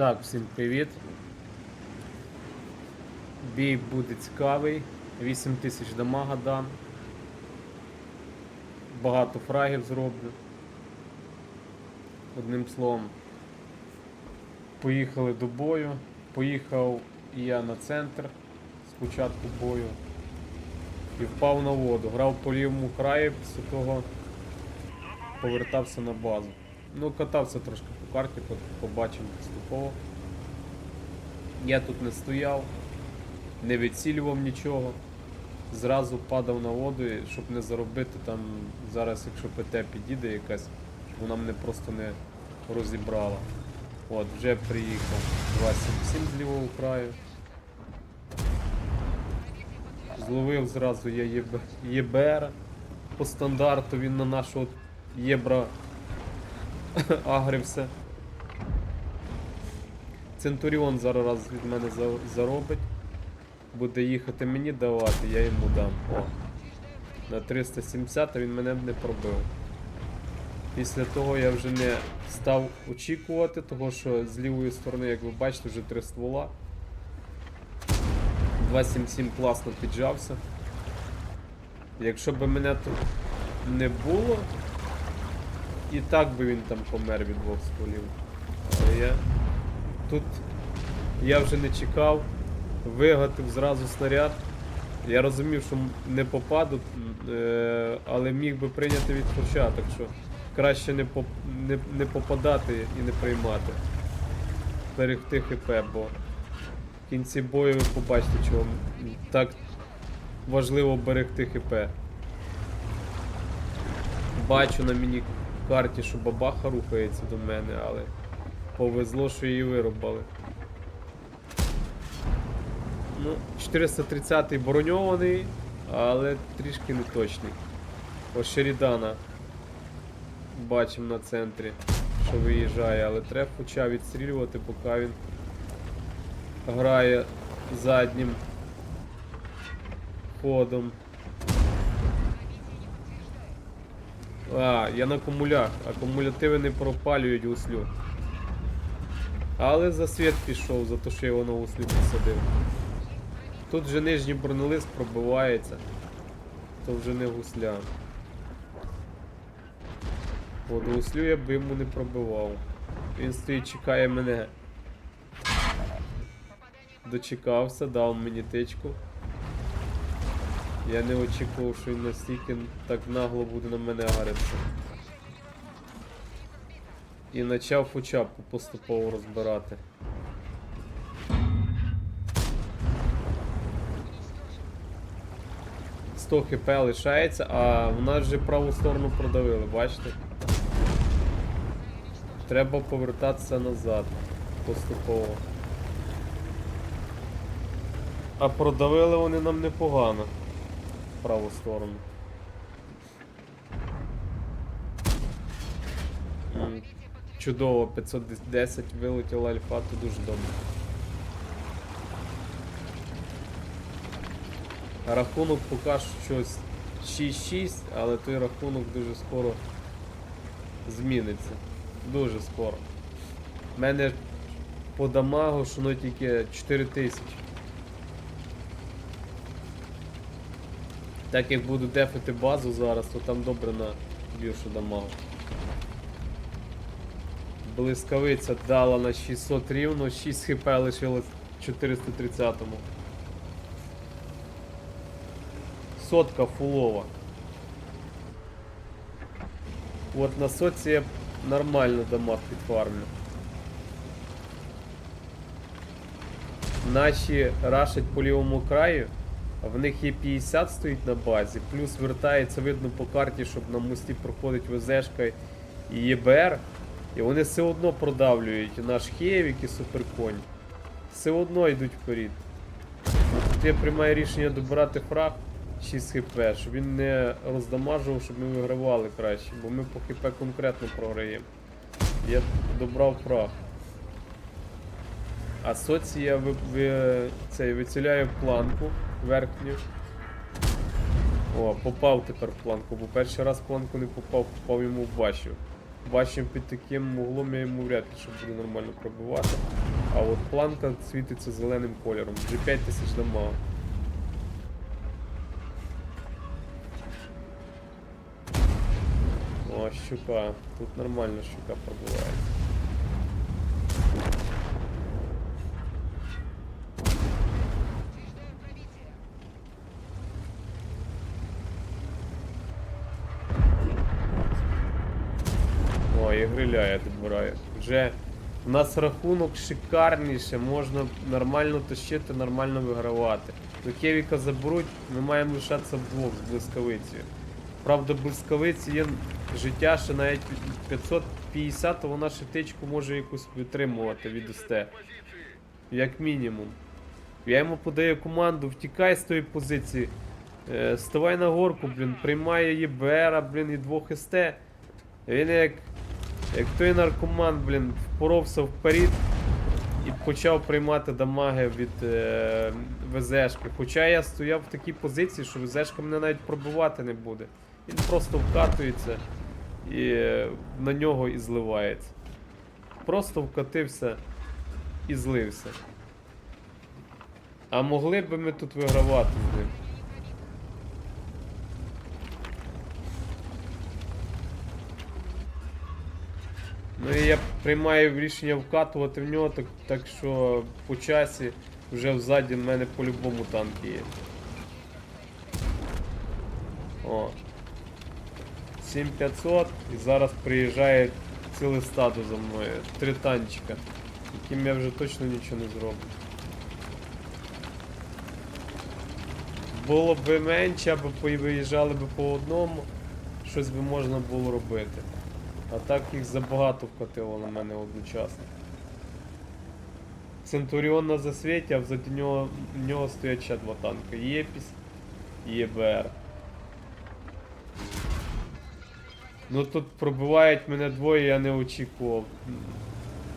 Так, всім привіт. Бій буде цікавий. 8 тисяч дамага дам. Багато фрагів зроблю. Одним словом. Поїхали до бою. Поїхав я на центр з початку бою. І впав на воду. Грав по лівому краї, після того повертався на базу. Ну, катався трошки по карті, по- побачив поступово. Я тут не стояв, не відцілював нічого. Зразу падав на воду, щоб не заробити там зараз, якщо ПТ підійде якась, щоб вона мене просто не розібрала. От, вже приїхав 277 з лівого краю. Зловив зразу я ЄБ... ЄБР по стандарту, він на нашого єбра агрився. Центуріон зараз раз від мене заробить. Буде їхати мені давати, я йому дам. О. На 370, а він мене б не пробив. Після того я вже не став очікувати, того що з лівої сторони, як ви бачите, вже три ствола. 277 класно піджався. Якщо б мене тут не було, і так би він там помер від двох стволів. Але я тут я вже не чекав, вигатив зразу снаряд. Я розумів, що не попаду, е, але міг би прийняти від форча, так що краще не, поп, не, не попадати і не приймати. Берегти ХП, бо в кінці бою ви побачите, чого так важливо берегти ХП. Бачу на міні карті, що бабаха рухається до мене, але повезло, що її вирубали. Ну, 430-й броньований, але трішки не точний. Ось Шерідана бачимо на центрі, що виїжджає, але треба хоча відстрілювати, поки він грає заднім ходом. А, я на акумулях. Акумулятиви не пропалюють гуслю. Але за світ пішов, за те, що я його на гуслю посадив. Тут вже нижній бронелист пробивається. То вже не гусля. От гуслю я б йому не пробивав. Він стоїть, чекає мене. Дочекався, дав мені тичку. Я не очікував, що він настільки так нагло буде на мене гаритися. І почав фучапку поступово розбирати. Сто хп лишається, а в нас вже праву сторону продавили, бачите? Треба повертатися назад поступово. А продавили вони нам непогано в праву сторону. М, Чудово, 510 вилетіла альфа, то дуже добре. Рахунок поки що щось 6-6, але той рахунок дуже скоро зміниться. Дуже скоро. У мене по дамагу що ну тільки 4000. Так як буду дефити базу зараз, то там добре на більшу дамагу. Блискавиця дала на 600 рівно, 6 хп лишилось 430-му. Сотка фулова. От на соці я нормально дамаг підфармлю. Наші рашать по лівому краю, в них є 50 стоїть на базі, плюс вертається, видно по карті, щоб на мості проходить ВЗшка і ЄБР. І вони все одно продавлюють наш Хевік і Суперконь. Все одно йдуть вперед. Тут я приймаю рішення добирати фраг 6 хп, щоб він не роздамажував, щоб ми вигравали краще, бо ми по хп конкретно програємо. Я добрав фраг. А соці я ви, ви, цей, виціляю планку верхню. О, попав тепер в планку, бо перший раз планку не попав, попав йому в башню. Бачимо під таким углом я йому вряд ли що буде нормально пробивати. А от планка світиться зеленим кольором. Вже 5 тисяч дамага. О, щука. Тут нормально щука пробивається. І гриля я підбираю. Вже у нас рахунок шикарніше, можна нормально тащити, нормально вигравати. До Кевіка заберуть, ми маємо лишатися вдвох з блискавицею. Правда, блискавиці є життя ще навіть 550, то вона ще тичку може якусь витримувати від СТ. Як мінімум. Я йому подаю команду, втікай з тої позиції. Е, ставай на горку, блін, приймає ЄБР, блін, і двох СТ. Він як, як той наркоман, блін, впоровся вперед і почав приймати дамаги від е, ВЗшки. Хоча я стояв в такій позиції, що ВЗшка мене навіть пробивати не буде. Він просто вкатується і е, на нього і зливається. Просто вкатився і злився. А могли би ми тут вигравати з ним. Ну і я приймаю рішення вкатувати в нього, так, так що по часі вже взаді в мене по-любому танки є. О. 7500 і зараз приїжджає ціле стадо за мною. Три танчика, яким я вже точно нічого не зроблю. Було б менше, або виїжджали б по одному, щось би можна було робити. А так їх забагато вкатило на мене одночасно. Центуріон на засвіті, а взаді нього, нього стоять ще два танки. Єпіс і ЄБР. Ну тут пробивають мене двоє, я не очікував,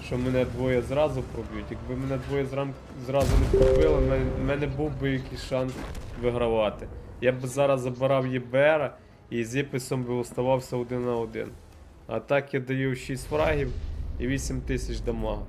що мене двоє зразу проб'ють. Якби мене двоє зрам... зразу не пробили, в мене, мене був би якийсь шанс вигравати. Я б зараз забирав ЄБР і з Єписом би оставався один на один. А так я даю 6 фрагів і 8 тисяч дамага.